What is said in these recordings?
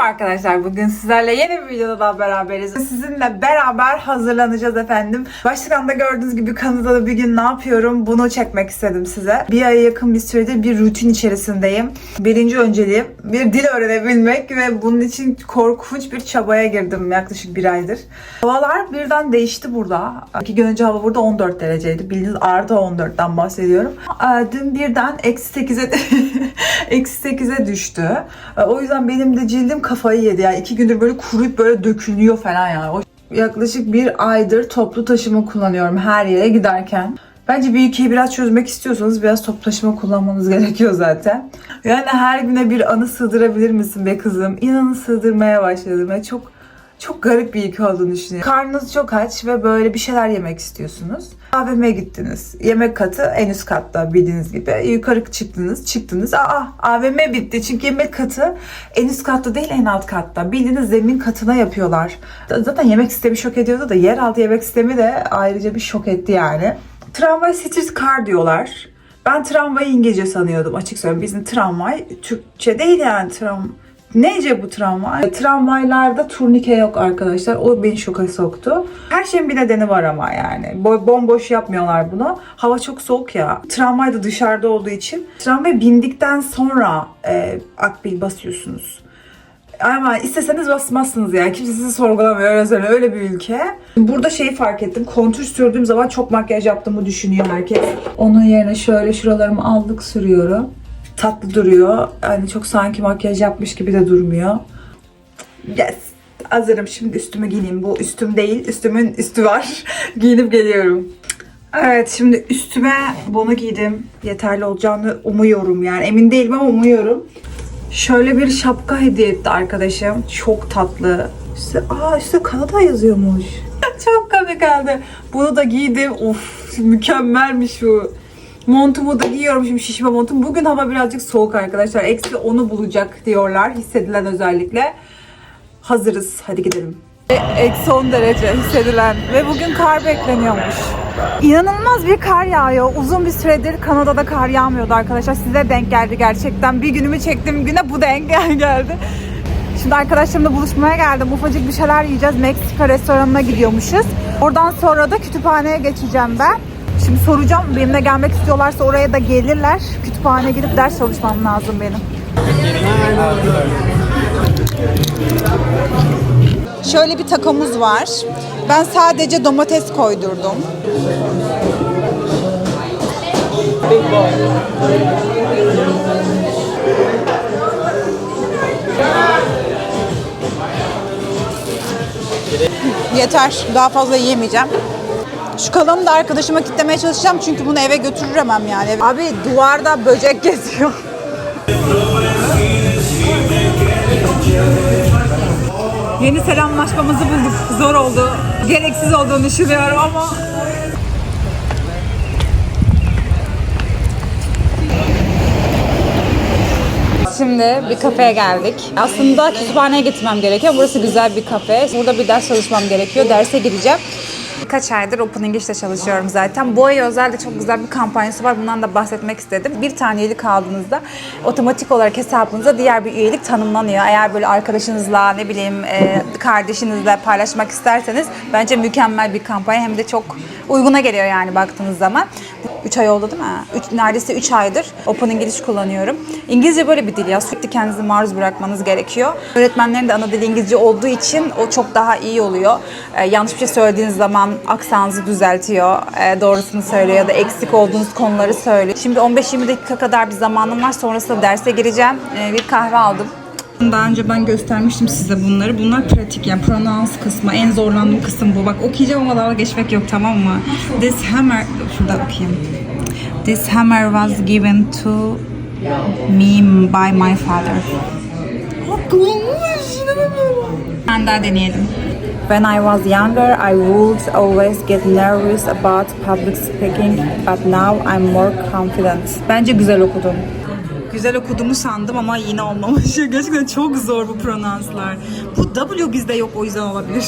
Merhaba arkadaşlar. Bugün sizlerle yeni bir videoda daha beraberiz. Sizinle beraber hazırlanacağız efendim. Başlıktan da gördüğünüz gibi Kanada'da bir gün ne yapıyorum bunu çekmek istedim size. Bir aya yakın bir süredir bir rutin içerisindeyim. Birinci önceliğim bir dil öğrenebilmek ve bunun için korkunç bir çabaya girdim yaklaşık bir aydır. Havalar birden değişti burada. İki gün önce hava burada 14 dereceydi. Bildiğiniz artı 14'ten bahsediyorum. Dün birden eksi 8'e eksi 8'e düştü. Ee, O yüzden benim de cildim kafayı yedi. Yani iki gündür böyle kuruyup böyle dökülüyor falan yani. O yaklaşık bir aydır toplu taşıma kullanıyorum her yere giderken. Bence bir ülkeyi biraz çözmek istiyorsanız biraz toplu taşıma kullanmanız gerekiyor zaten. Yani her güne bir anı sığdırabilir misin be kızım? İnanın sığdırmaya başladım. ve çok çok garip bir ülke olduğunu düşünüyorum. Karnınız çok aç ve böyle bir şeyler yemek istiyorsunuz. AVM'ye gittiniz. Yemek katı en üst katta bildiğiniz gibi. Yukarı çıktınız, çıktınız. Aa AVM bitti çünkü yemek katı en üst katta değil en alt katta. Bildiğiniz zemin katına yapıyorlar. Zaten yemek sistemi şok ediyordu da yeraltı yemek sistemi de ayrıca bir şok etti yani. Tramvay street car diyorlar. Ben tramvayı İngilizce sanıyordum açık söyleyeyim. Bizim tramvay Türkçe değil yani tram. Neyce bu tramvay? Tramvaylarda turnike yok arkadaşlar. O beni şoka soktu. Her şeyin bir nedeni var ama yani. Bo- bomboş yapmıyorlar bunu. Hava çok soğuk ya. Tramvay da dışarıda olduğu için. Tramvaya bindikten sonra e, akbil basıyorsunuz. Ama isteseniz basmazsınız yani. Kimse sizi sorgulamıyor öyle. Öyle bir ülke. Burada şeyi fark ettim. Kontür sürdüğüm zaman çok makyaj yaptığımı düşünüyor herkes. Onun yerine şöyle şuralarımı aldık sürüyorum. Tatlı duruyor. Yani çok sanki makyaj yapmış gibi de durmuyor. Yes. Hazırım. Şimdi üstümü giyeyim. Bu üstüm değil. Üstümün üstü var. Giyinip geliyorum. Evet şimdi üstüme bunu giydim. Yeterli olacağını umuyorum yani. Emin değilim ama umuyorum. Şöyle bir şapka hediye etti arkadaşım. Çok tatlı. Üstü, aa üstte Kanada yazıyormuş. Çok komik geldi. Bunu da giydim. Of mükemmelmiş bu. Montumu da giyiyorum şimdi şişme montum. Bugün hava birazcık soğuk arkadaşlar. Eksi onu bulacak diyorlar. Hissedilen özellikle. Hazırız. Hadi gidelim. Eksi 10 derece hissedilen ve bugün kar bekleniyormuş. İnanılmaz bir kar yağıyor. Uzun bir süredir Kanada'da kar yağmıyordu arkadaşlar. Size denk geldi gerçekten. Bir günümü çektiğim güne bu denk geldi. Şimdi arkadaşlarımla buluşmaya geldim. Ufacık bir şeyler yiyeceğiz. Meksika restoranına gidiyormuşuz. Oradan sonra da kütüphaneye geçeceğim ben. Şimdi soracağım benimle gelmek istiyorlarsa oraya da gelirler. Kütüphaneye gidip ders çalışmam lazım benim. Şöyle bir takomuz var. Ben sadece domates koydurdum. Yeter. Daha fazla yiyemeyeceğim. Şu kalanı da arkadaşıma kitlemeye çalışacağım çünkü bunu eve götürüremem yani. Abi duvarda böcek geziyor. Yeni selamlaşmamızı bulduk. Zor oldu. Gereksiz olduğunu düşünüyorum ama Şimdi bir kafeye geldik. Aslında kütüphaneye gitmem gerekiyor. Burası güzel bir kafe. Burada bir ders çalışmam gerekiyor. Derse gireceğim. Birkaç aydır Open English'te çalışıyorum zaten. Bu ay özel çok güzel bir kampanyası var. Bundan da bahsetmek istedim. Bir tane üyelik aldığınızda otomatik olarak hesabınıza diğer bir üyelik tanımlanıyor. Eğer böyle arkadaşınızla ne bileyim e, kardeşinizle paylaşmak isterseniz bence mükemmel bir kampanya. Hem de çok uyguna geliyor yani baktığınız zaman. 3 ay oldu değil mi? Üç, neredeyse 3 aydır Open English kullanıyorum. İngilizce böyle bir dil ya. Sürekli kendinizi maruz bırakmanız gerekiyor. Öğretmenlerin de ana dili İngilizce olduğu için o çok daha iyi oluyor. Ee, yanlış bir şey söylediğiniz zaman aksanınızı düzeltiyor. Ee, doğrusunu söylüyor ya da eksik olduğunuz konuları söylüyor. Şimdi 15-20 dakika kadar bir zamanım var. Sonrasında derse gireceğim. Ee, bir kahve aldım. Daha önce ben göstermiştim size bunları. Bunlar pratik yani pronouns kısmı. En zorlandığım kısım bu. Bak okuyacağım ama dalga geçmek yok tamam mı? This hammer... Şurada okuyayım. This hammer was given to me by my father. Ben daha deneyelim. When I was younger, I would always get nervous about public speaking, but now I'm more confident. Bence güzel okudum. Güzel okuduğumu sandım ama yine olmamış. Gerçekten çok zor bu pronanslar. Bu W bizde yok o yüzden olabilir.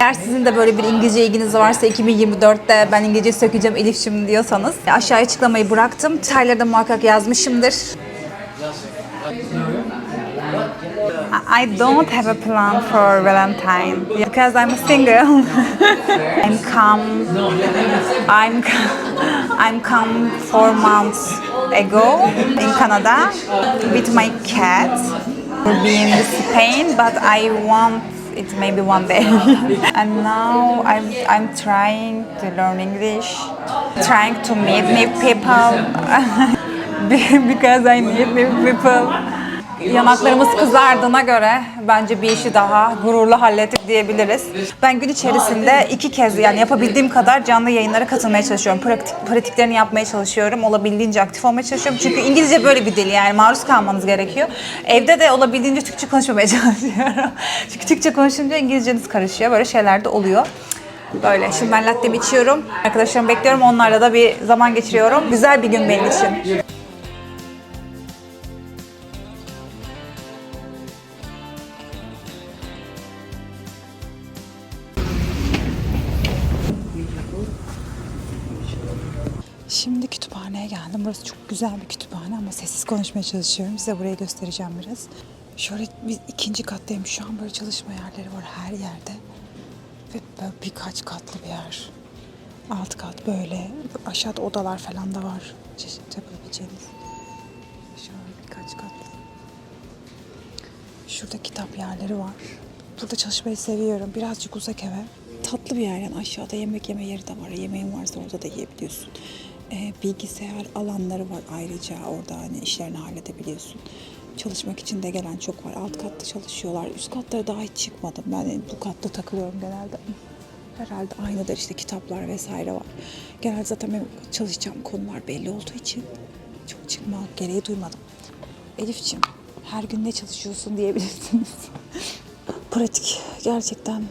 Eğer sizin de böyle bir İngilizce ilginiz varsa 2024'te ben İngilizce sökeceğim Elif'şim diyorsanız aşağıya açıklamayı bıraktım. Detayları da muhakkak yazmışımdır. I don't have a plan for Valentine because I'm single. I'm come. I'm I'm come four months ago in Canada with my cat. We'll be in Spain, but I want it maybe one day. and now I'm I'm trying to learn English, trying to meet new people because I need new people. Yanaklarımız kızardığına göre bence bir işi daha gururlu hallettik diyebiliriz. Ben gün içerisinde iki kez yani yapabildiğim kadar canlı yayınlara katılmaya çalışıyorum. Pratik, pratiklerini yapmaya çalışıyorum. Olabildiğince aktif olmaya çalışıyorum. Çünkü İngilizce böyle bir dil yani maruz kalmanız gerekiyor. Evde de olabildiğince Türkçe konuşmamaya çalışıyorum. Çünkü Türkçe konuşunca İngilizceniz karışıyor. Böyle şeyler de oluyor. Böyle. Şimdi ben latte içiyorum. Arkadaşlarımı bekliyorum. Onlarla da bir zaman geçiriyorum. Güzel bir gün benim için. Şimdi kütüphaneye geldim. Burası çok güzel bir kütüphane ama sessiz konuşmaya çalışıyorum. Size burayı göstereceğim biraz. Şöyle bir ikinci kattayım. Şu an böyle çalışma yerleri var her yerde. Ve böyle birkaç katlı bir yer. Alt kat böyle. Aşağıda odalar falan da var. Çeşitli yapabileceğiniz. Şöyle birkaç katlı. Şurada kitap yerleri var. Burada çalışmayı seviyorum. Birazcık uzak eve. Tatlı bir yer yani aşağıda yemek yeme yeri de var. Yemeğin varsa orada da yiyebiliyorsun. Ee, bilgisayar alanları var ayrıca orada hani işlerini halledebiliyorsun. Çalışmak için de gelen çok var. Alt katta çalışıyorlar. Üst katlara daha hiç çıkmadım. Ben bu katta takılıyorum genelde. Herhalde aynıdır işte kitaplar vesaire var. Genelde zaten benim çalışacağım konular belli olduğu için çok çıkma gereği duymadım. Elif'ciğim her gün ne çalışıyorsun diyebilirsiniz. Pratik gerçekten.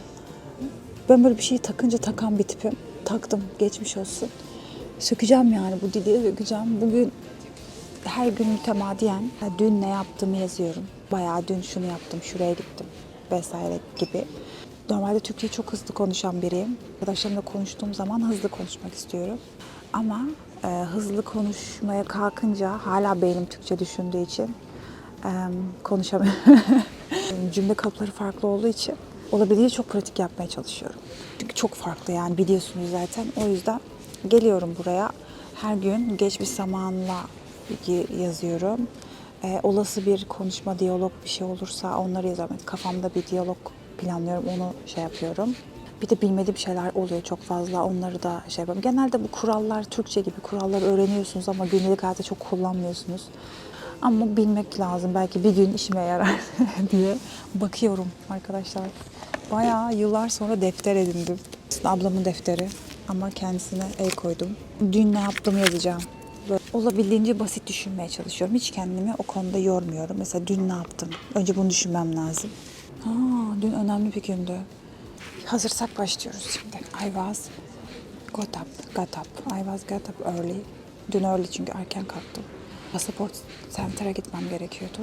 Ben böyle bir şeyi takınca takan bir tipim. Taktım geçmiş olsun. Sökeceğim yani bu dili sökeceğim. Bugün her gün mütemadiyen dün ne yaptığımı yazıyorum. Bayağı dün şunu yaptım, şuraya gittim vesaire gibi. Normalde Türkçeyi çok hızlı konuşan biriyim. Arkadaşlarımla konuştuğum zaman hızlı konuşmak istiyorum. Ama e, hızlı konuşmaya kalkınca hala beynim Türkçe düşündüğü için e, konuşamıyorum. Cümle kalıpları farklı olduğu için olabildiğince çok pratik yapmaya çalışıyorum. Çünkü çok farklı yani biliyorsunuz zaten. O yüzden geliyorum buraya. Her gün geç bir zamanla yazıyorum. Ee, olası bir konuşma, diyalog bir şey olursa onları yazıyorum. Kafamda bir diyalog planlıyorum, onu şey yapıyorum. Bir de bilmediğim şeyler oluyor çok fazla. Onları da şey yapıyorum. Genelde bu kurallar Türkçe gibi kuralları öğreniyorsunuz ama günlük hayatta çok kullanmıyorsunuz. Ama bilmek lazım. Belki bir gün işime yarar diye bakıyorum arkadaşlar. Bayağı yıllar sonra defter edindim. Ablamın defteri ama kendisine el koydum. Dün ne yaptığımı yazacağım. Böyle olabildiğince basit düşünmeye çalışıyorum. Hiç kendimi o konuda yormuyorum. Mesela dün ne yaptım? Önce bunu düşünmem lazım. Aa, dün önemli bir gündü. Hazırsak başlıyoruz şimdi. I was got up, got up. I was got up early. Dün early çünkü erken kalktım. Pasaport center'a gitmem gerekiyordu.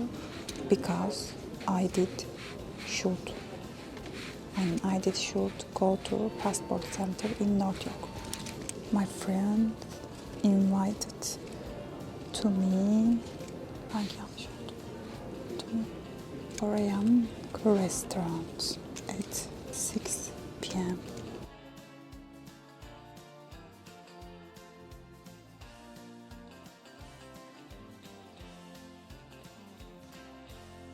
Because I did shoot. And I did shoot go to passport center in North York. My friend invited to me. Hangi yanlış oldu? To me. Korean restaurant at 6 p.m.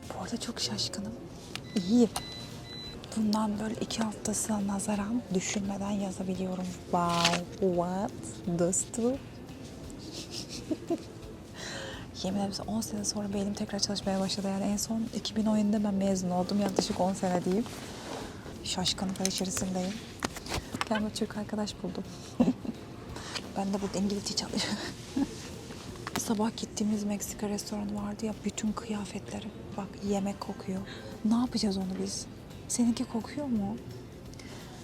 Bu arada çok şaşkınım. İyiyim. Bundan böyle iki haftasına nazaran düşünmeden yazabiliyorum. Wow, what? Dostum. Yemin ederim size 10 sene sonra beynim tekrar çalışmaya başladı. Yani en son 2017'de ben mezun oldum. Yaklaşık 10 sene diyeyim. Şaşkınlıklar içerisindeyim. Kendime Türk arkadaş buldum. ben de burada İngilizce çalışıyorum. Sabah gittiğimiz Meksika restoranı vardı ya bütün kıyafetleri. Bak yemek kokuyor. Ne yapacağız onu biz? Seninki kokuyor mu?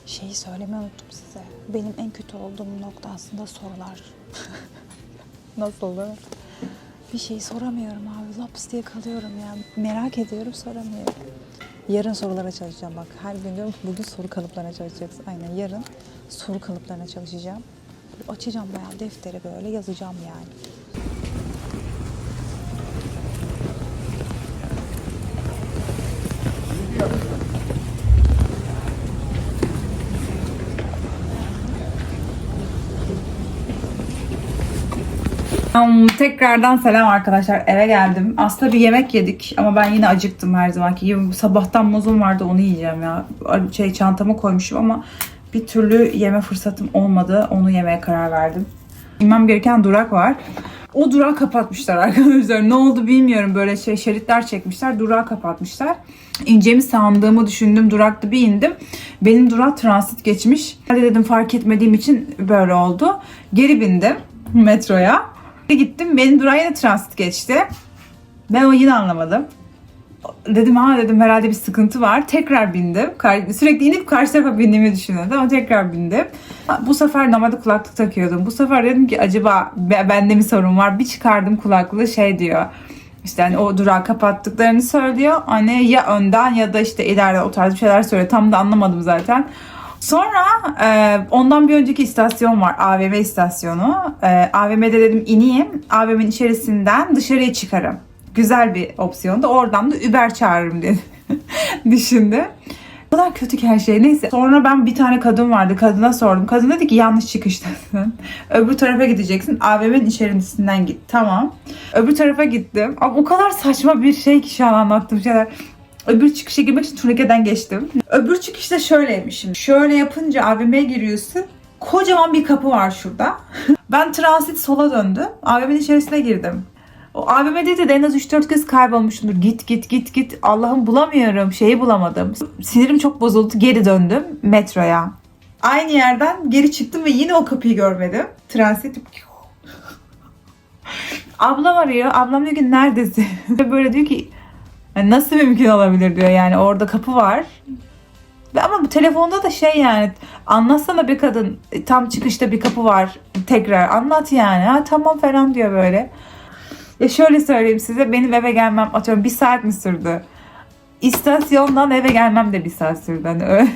Şeyi söylemeyi unuttum size. Benim en kötü olduğum nokta aslında sorular. Nasıl mi? Bir şey soramıyorum abi. Laps diye kalıyorum ya. Merak ediyorum soramıyorum. Yarın sorulara çalışacağım bak. Her gün diyorum ki bugün soru kalıplarına çalışacaksın. Aynen yarın soru kalıplarına çalışacağım. Açacağım bayağı defteri böyle yazacağım yani. Um, tekrardan selam arkadaşlar. Eve geldim. Aslında bir yemek yedik ama ben yine acıktım her zamanki gibi. Sabahtan muzum vardı onu yiyeceğim ya. Şey çantama koymuşum ama bir türlü yeme fırsatım olmadı. Onu yemeye karar verdim. İnmem gereken durak var. O durağı kapatmışlar arkadaşlar. Ne oldu bilmiyorum. Böyle şey şeritler çekmişler. Durağı kapatmışlar. İneceğimi sandığımı düşündüm. Durakta bir indim. Benim durak transit geçmiş. Hadi dedim fark etmediğim için böyle oldu. Geri bindim metroya. Gittim. Benim durağa yine transit geçti. Ben o yine anlamadım. Dedim ha dedim herhalde bir sıkıntı var. Tekrar bindim. Sürekli inip karşı tarafa bindiğimi düşünüyordum ama tekrar bindim. Bu sefer normalde kulaklık takıyordum. Bu sefer dedim ki acaba be- bende mi sorun var? Bir çıkardım kulaklığı şey diyor. İşte hani o durağı kapattıklarını söylüyor. Hani ya önden ya da işte ileride o tarz bir şeyler söylüyor. Tam da anlamadım zaten. Sonra e, ondan bir önceki istasyon var. AVM istasyonu. E, AVM'de dedim ineyim. AVM'nin içerisinden dışarıya çıkarım. Güzel bir opsiyondu. Oradan da Uber çağırırım diye düşündüm. O kadar kötü ki her şey. Neyse. Sonra ben bir tane kadın vardı. Kadına sordum. Kadın dedi ki yanlış çıkıştasın. Öbür tarafa gideceksin. AVM'nin içerisinden git. Tamam. Öbür tarafa gittim. Ama o kadar saçma bir şey ki şu an anlattığım şeyler. Öbür çıkışa girmek için turnikeden geçtim. Öbür çıkışta şöyleymişim. Şöyle yapınca AVM'ye giriyorsun. Kocaman bir kapı var şurada. ben transit sola döndüm. AVM'nin içerisine girdim. O AVM'de de en az 3-4 kez kaybolmuşumdur. Git git git git. Allah'ım bulamıyorum. Şeyi bulamadım. Sinirim çok bozuldu. Geri döndüm metroya. Aynı yerden geri çıktım ve yine o kapıyı görmedim. Transit Ablam arıyor. Ablam diyor ki neredesin? Böyle diyor ki "Yani nasıl mümkün olabilir diyor yani orada kapı var. Ama bu telefonda da şey yani anlatsana bir kadın e, tam çıkışta bir kapı var tekrar anlat yani ha tamam falan diyor böyle. Ya şöyle söyleyeyim size benim eve gelmem atıyorum bir saat mi sürdü? İstasyondan eve gelmem de bir saat sürdü. Hani öyle.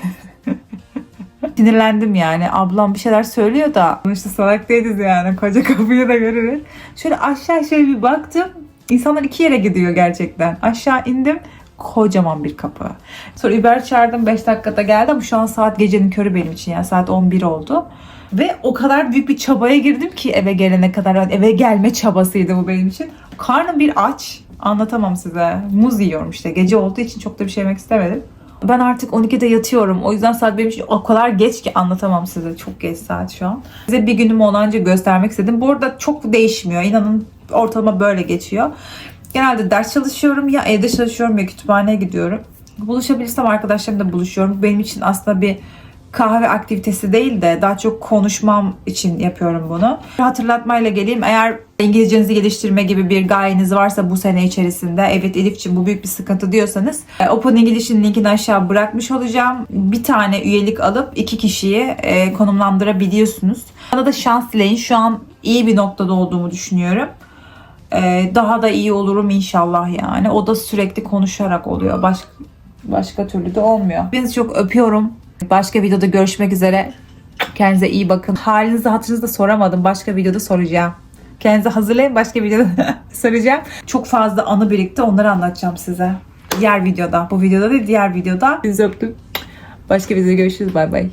Sinirlendim yani. Ablam bir şeyler söylüyor da. İşte salak değiliz yani. Koca kapıyı da görürüz. Şöyle aşağı şöyle bir baktım. İnsanlar iki yere gidiyor gerçekten. Aşağı indim. Kocaman bir kapı. Sonra Uber çağırdım 5 dakikada geldi ama şu an saat gecenin körü benim için yani saat 11 oldu. Ve o kadar büyük bir çabaya girdim ki eve gelene kadar. Yani eve gelme çabasıydı bu benim için. Karnım bir aç. Anlatamam size. Muz yiyorum işte. Gece olduğu için çok da bir şey yemek istemedim. Ben artık 12'de yatıyorum. O yüzden saat benim için o kadar geç ki anlatamam size. Çok geç saat şu an. Size bir günümü olanca göstermek istedim. Bu arada çok değişmiyor. İnanın ortalama böyle geçiyor. Genelde ders çalışıyorum ya evde çalışıyorum ya kütüphaneye gidiyorum. Buluşabilirsem arkadaşlarımla buluşuyorum. Benim için aslında bir kahve aktivitesi değil de daha çok konuşmam için yapıyorum bunu. Hatırlatmayla geleyim. Eğer İngilizcenizi geliştirme gibi bir gayeniz varsa bu sene içerisinde evet Elif'ciğim bu büyük bir sıkıntı diyorsanız e, Open English'in linkini aşağı bırakmış olacağım. Bir tane üyelik alıp iki kişiyi e, konumlandırabiliyorsunuz. Bana da şans dileyin. Şu an iyi bir noktada olduğumu düşünüyorum. E, daha da iyi olurum inşallah yani. O da sürekli konuşarak oluyor. Başka başka türlü de olmuyor. Hepinizi çok öpüyorum. Başka videoda görüşmek üzere. Kendinize iyi bakın. Halinizi hatırınızı da soramadım. Başka videoda soracağım. Kendinize hazırlayın. Başka videoda soracağım. Çok fazla anı birikti. Onları anlatacağım size. Diğer videoda. Bu videoda değil diğer videoda. Sizi öptüm. Başka videoda görüşürüz. Bay bay.